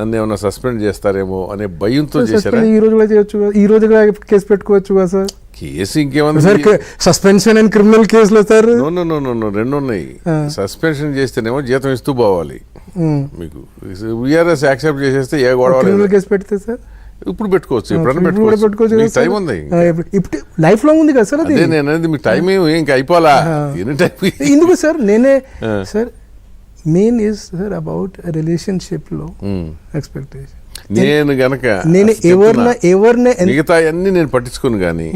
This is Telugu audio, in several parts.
నన్ను ఏమైనా సస్పెండ్ చేస్తారేమో అనే భయంతో చేశారా? ఈ రోజు కూడా చేయొచ్చు ఈ రోజు కూడా కేసు పెట్టుకోవచ్చు కదా సార్? కేసు ఇంకేమన్నా సార్ సస్పెన్షన్ అండ్ క్రిమినల్ కేసులో sir. No no no no no రెండు ఉన్నాయి. సస్పెన్షన్ చేస్తేనేమో జీతం ఇస్తూ పోవాలి. మీకు విఆర్ఎస్ యాక్సెప్ట్ చేసేస్తే ఏ గొడవ క్రిమినల్ కేసు పెడితే సార్? ఇప్పుడు పెట్టుకోవచ్చు కూడా పెట్టుకోవచ్చు. మీకు టైం? ఉంది ఇప్పుడు- లైఫ్ లాంగ్ ఉంది కదా సార్ అది నేను అనేది మీ టైం ఏమి ఇంకా ఎన్ని టైం ఎందుకు సార్? నేనే sir main is sir about రిలేషన్షిప్లో ఎక్స్పెక్టేషన్. నేను గనక నేను ఎవరిన ఎవరిన మిగతా అన్ని నేను పట్టించుకోను కానీ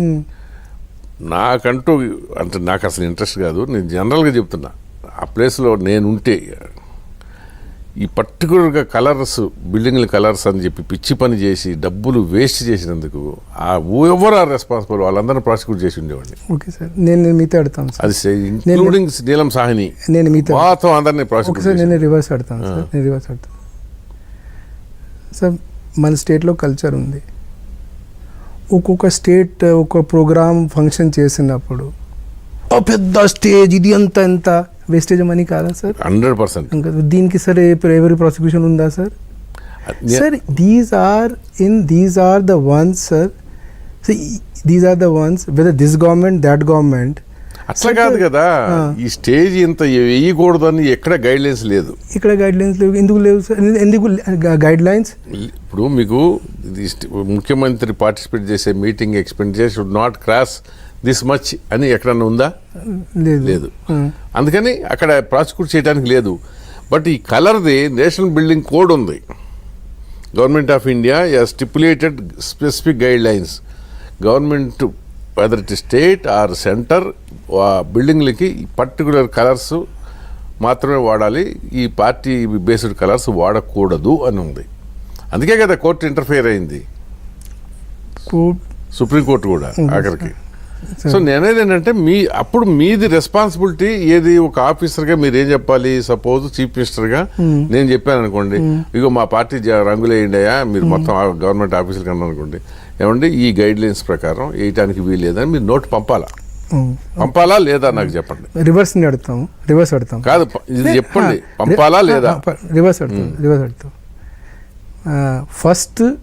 నాకంటూ అంటే నాకు అసలు ఇంట్రెస్ట్ కాదు. నేను జనరల్గా చెప్తున్నా. ఆ ప్లేస్లో నేను ఉంటే ఈ పర్టికులర్గా కలర్స్ బిల్డింగ్ల కలర్స్ అని చెప్పి పిచ్చి పని చేసి డబ్బులు వేస్ట్ చేసినందుకు ఆ ఎవరు ఆర్ రెస్పాన్సిబుల్ వాళ్ళందరినీ ప్రాసిక్యూట్ చేసి ఉండేవాడిని. Okay sir. నేను మీతో అడతాను సార్. అది ఇంక్లూడింగ్ నీలం సాహని. నేను మీతో మొత్తం అందరినీ ప్రాసిక్యూట్ నేను రివర్స్ ఆడతాను సార్. నేను రివర్స్ ఆడతాను. సార్ మన స్టేట్లో కల్చర్ ఉంది. ఒక్కొక్క స్టేట్ ఒక ప్రోగ్రామ్ ఫంక్షన్ చేసినప్పుడు "ఓ పెద్ద స్టేజ్ ఇది అంత ఎంత? వేస్టేజ్ మనీ కాదా సార్ హండ్రెడ్ పర్సెంట్ దీనికి సరే ఎవరి ప్రాసిక్యూషన్ ఉందా sir sir these are in these are the ones sir these are the ones whether this government that government అట్లా కాదు కదా. ఈ స్టేజ్ ఇంత వేయకూడదు అని ఎక్కడ గైడ్ లైన్స్ లేదు. ఇక్కడ గైడ్ లైన్స్ లేవు. ఎందుకు లేవు సార్ ఎందుకు గైడ్ లైన్స్ ఇప్పుడు మీకు ముఖ్యమంత్రి పార్టిసిపేట్ చేసే meeting expenditure should not cross this much అని ఎక్కడన్నా ఉందా? లేదు. అందుకని అక్కడ ప్రాసిక్యూట్ చేయడానికి లేదు. బట్ ఈ కలర్ది నేషనల్ బిల్డింగ్ కోడ్ ఉంది. Government of India stipulated specific guidelines government whether it state or centre బిల్డింగ్లకి particular colours మాత్రమే వాడాలి. ఈ పార్టీ బేస్డ్ కలర్స్ వాడకూడదు అని ఉంది. అందుకే కదా కోర్టు ఇంటర్ఫియర్ అయింది. సుప్రీంకోర్టు కూడా ఆఖరికి. సో నేనేది ఏంటంటే మీ అప్పుడు మీది రెస్పాన్సిబిలిటీ ఏది? ఒక ఆఫీసర్గా మీరు ఏం చెప్పాలి సపోజ్ చీఫ్ మినిస్టర్గా నేను చెప్పాను అనుకోండి ఇగో మా పార్టీ జ- రంగులేయండి అయ్యా మీరు మొత్తం గవర్నమెంట్ ఆఫీసర్ కన్నా అనుకోండి. ఏమండి? ఈ గైడ్ లైన్స్ ప్రకారం వేయటానికి వీలేదని మీరు నోట్ పంపాలా? పంపాలా లేదా నాకు చెప్పండి. రివర్స్ అడుగుతాం. రివర్స్ అడుగుతాం. కాదు ఇది చెప్పండి. పంపాలా లేదా? రివర్స్ అడుగుతాం. రివర్స్ అడుగుతాం. First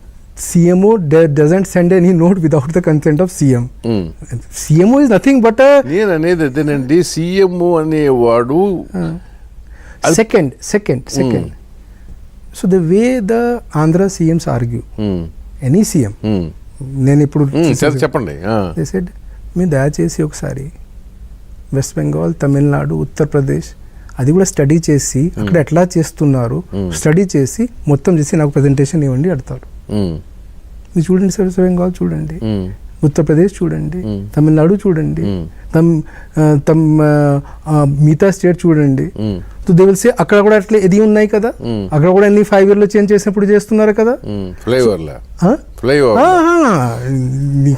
any note without the consent of CM um. CMO is nothing but నేను అనేది అదేనండి సీఎం అనేవాడు అది- second second second so the way the Andhra CMs argue any CM నేను ఇప్పుడు సరే చెప్పండి ఆ. మీరు దయచేసి ఒకసారి వెస్ట్ బెంగాల్ తమిళనాడు ఉత్తరప్రదేశ్ అది కూడా స్టడీ చేసి అక్కడ ఎట్లా చేస్తున్నారు స్టడీ చేసి మొత్తం చేసి నాకు ప్రజెంటేషన్ ఇవ్వండి అడతారు మీరు చూడండి సార్ బెంగాల్ చూడండి. ఉత్తరప్రదేశ్ చూడండి. తమిళనాడు చూడండి. తమ్ తమ్ మిగతా స్టేట్ చూడండి. సో దే విల్ సే అక్కడ కూడా అట్లా ఇది ఉన్నాయి కదా. అక్కడ కూడా ఎన్ని ఫైవ్ ఇయర్లో చేంజ్ చేసినప్పుడు చేస్తున్నారు కదా.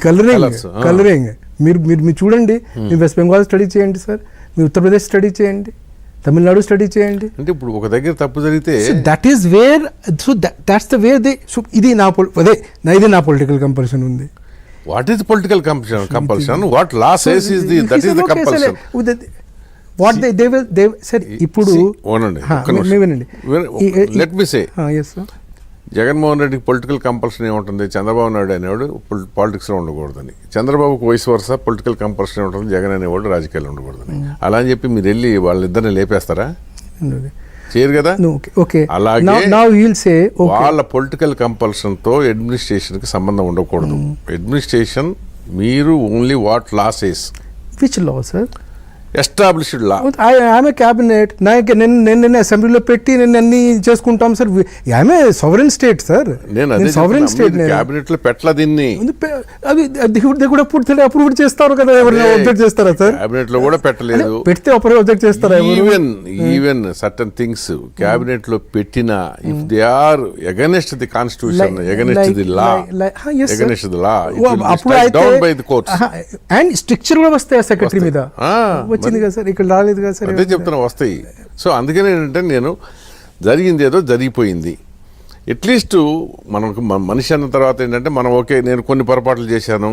కలరింగ్. కలరింగ్ మీరు మీరు మీరు చూడండి. మీ వెస్ట్ బెంగాల్ స్టడీ చేయండి సార్. మీ ఉత్తరప్రదేశ్ స్టడీ చేయండి. తమిళనాడు స్టడీ చేయండి. అంటే ఇప్పుడు ఒక దగ్గర తప్పు జరిగితే that is where so that's the where they so ఇది నా అదే నా ఇది నా పొలిటికల్ కంపల్షన్ ఉంది. What is political compulsion compulsion what law says is the that is the compulsion what they they will they sir ఇప్పుడు ఓనండి let me say S Jaganmohan రెడ్డికి పొలిటికల్ కంపల్షన్ ఏముంటుంది? చంద్రబాబు నాయుడు అనేవాడు పాలిటిక్స్లో ఉండకూడదని. చంద్రబాబుకు వయసు వరుస పొలిటికల్ కంపల్షన్ ఉంటుంది జగన్ అనేవాడు రాజకీయాల్లో ఉండకూడదని. అలా అని చెప్పి మీరు వెళ్ళి వాళ్ళిద్దరిని లేపేస్తారా? చేయరు కదా? ఓకే ఓకే అలాగే సే వాళ్ళ పొలిటికల్ కంపల్షన్తో అడ్మినిస్ట్రేషన్కి సంబంధం ఉండకూడదు. అడ్మినిస్ట్రేషన్ మీరు only what laws which law sir established law ఆమె క్యాబినెట్ నాకు నేను నేను నేను అసెంబ్లీలో పెట్టి నేను అన్ని చేసుకుంటాం సార్ ఆమె సవరెన్ స్టేట్ సార్ నేను సవరెన్ స్టేట్ క్యాబినెట్లో పెట్టల దీన్ని? అది కూడా పూర్తి అప్రూవ్ చేస్తారు కదా ఎవరైనా అదే. అబ్జెక్ట్ చేస్తారా సార్ క్యాబినెట్లో కూడా పెట్టలేదు. పెడితే అప్పుడు అబ్జెక్ట్ చేస్తారా ఈవెన్ ఈవెన్ సర్టన్ థింగ్స్ క్యాబినెట్లో పెట్టిన if they are against the constitution against the law. Against the law అప్పుడు down by the courts and stricture కూడా వస్తాయి సెక్రటరీ మీద? ఆ, వచ్చింది కదా సార్ ఇక్కడ రాలేదు కదా సార్ అదే చెప్తున్నా వస్తాయి సో అందుకని ఏంటంటే నేను జరిగింది ఏదో జరిగిపోయింది అట్లీస్ట్ మనకు మనిషి అన్న తర్వాత ఏంటంటే మనం ఓకే నేను కొన్ని పొరపాట్లు చేశాను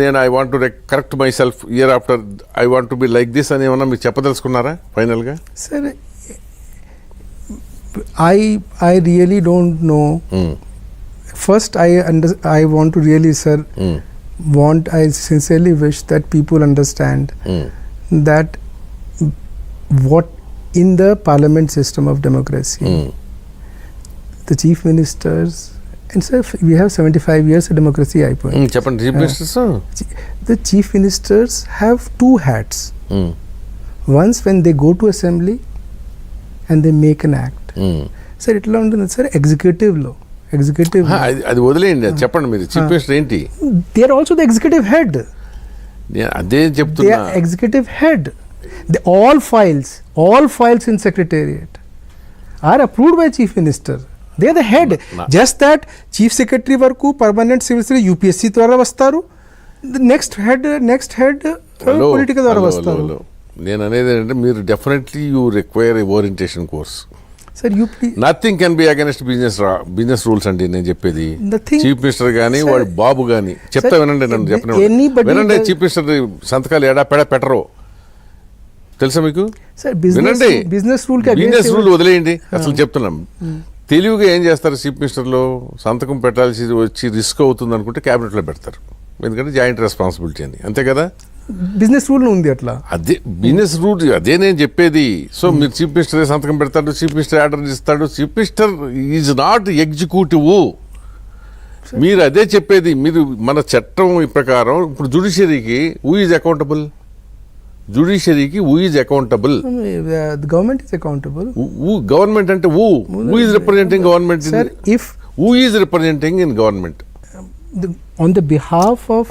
నేను I want to correct myself year after I want to be like this అని ఏమన్నా మీరు చెప్పదలుచుకున్నారా ఫైనల్గా సరే don't know. Mm. First, I under, I want to really, sir, Mm. want I sincerely wish that people understand Mm. that what in the parliament system of democracy, Mm. the chief ministers and sir, we have 75 years of democracy. I point. Mm, చెప్పండి chief ministers The chief ministers have two hats. Mm. Once when they go to assembly and they make an act. Mm. Sir ఎట్లా ఉంటుంది సార్ ఎగ్జిక్యూటివ్లో ఎగ్జిక్యూటివ్ ఆ, అది- అది వదిలేయండి అది చెప్పండి మీరు చీఫ్ మినిస్టర్ ఏంటి they are also the executive head నేను అదే చెప్తున్నా. Executive head the all files all files in secretariat are approved by chief minister they the head just that chief secretary వరకు పర్మనెంట్ సివిల్ యూపీఎస్సీ ద్వారా వస్తారు. Next head next head political ద్వారా వస్తారు. నేను అనేది ఏంటంటే మీరు definitely you require orientation course sir UP nothing can be against business business rules అండి నేను చెప్పేది. చీఫ్ మినిస్టర్ గానీ Sir, వాడు బాబు గానీ చెప్తా వినండి నన్ను చెప్పిన వినండి చీఫ్ మినిస్టర్ సంతకాలు ఎడా పెడ పెట్టరు. తెలుసా మీకు? వినండి. బిజినెస్ రూల్ బిజినెస్ రూల్ వదిలేయండి. అసలు చెప్తున్నాం. తెలివిగా ఏం చేస్తారు చీఫ్ మినిస్టర్లో సంతకం పెట్టాల్సి వచ్చి రిస్క్ అవుతుంది అనుకుంటే క్యాబినెట్లో పెడతారు. ఎందుకంటే జాయింట్ రెస్పాన్సిబిలిటీ అని అంతే కదా? బిజినెస్ రూల్ ఉంది అట్లా. అదే బిజినెస్ రూట్ అదే నేను చెప్పేది. సో మీరు చీఫ్ మినిస్టర్ సంతకం పెడతాడు చీఫ్ మినిస్టర్ ఆర్డర్ ఇస్తాడు chief minister is not executive. మీరు అదే చెప్పేది మీరు మన చట్టం ప్రకారం ఇప్పుడు జుడిషియరీకి who is accountable జుడిషియరీకి who is accountable government is accountable government అంటే who who is representing government if who is representing in government on the behalf of